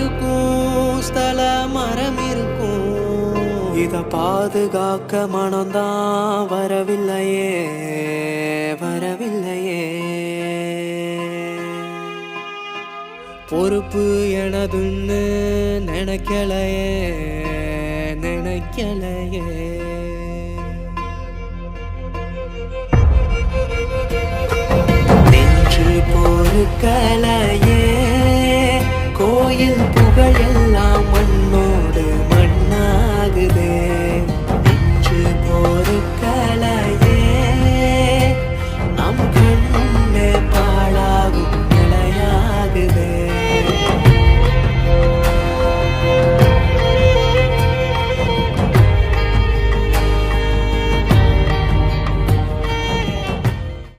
இருக்கும் ஸ்தல மரம் இருக்கும் இத பாதுகாக்க மனம்தான் வரவில்லையே வரவில்லையே. பொறுப்பு எனதுன்னு நினைக்கலையே நினைக்கலையே. நின்று பொறுக்கலை 眼